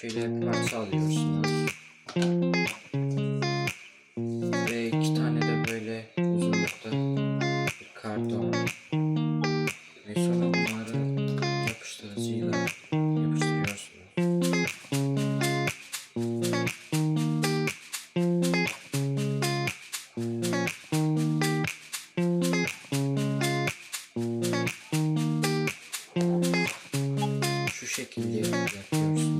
şöyle parça alıyorsunuz. Ve iki tane de böyle uzunlukta bir karton. Ve sonra bunları yapıştırıcıyla yapıştırıyorsunuz. Şu şekilde yapıyorsunuz.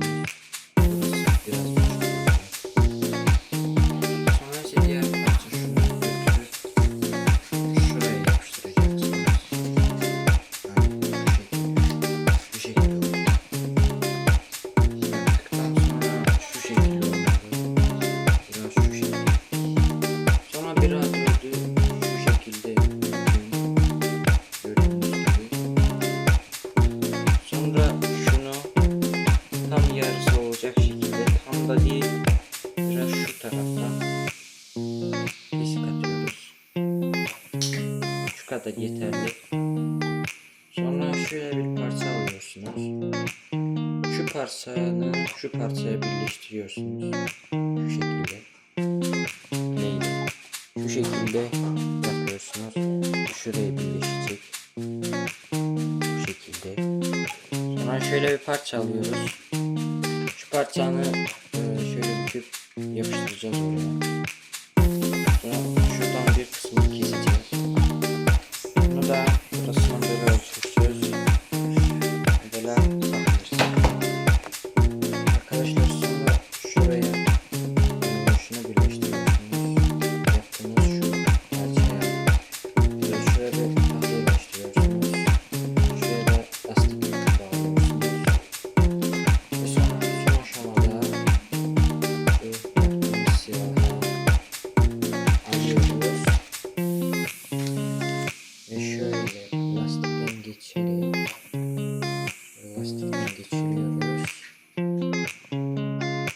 Da değil biraz şu taraftan kesik atıyoruz. Şu kadar yeterli. Sonra şöyle bir parça alıyorsunuz. Şu parçanı şu parçaya birleştiriyorsunuz. Şu şekilde. Neydi? Şu şekilde yapıyorsunuz. Şuraya birleşecek. Bu şekilde. Sonra şöyle bir parça alıyoruz. Şu parçanı çekip yapıştıracağız oraya. Sonra şuradan bir kısmını keseceğiz. Bunu da geçiriyoruz.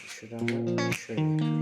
Şuradan şöyle.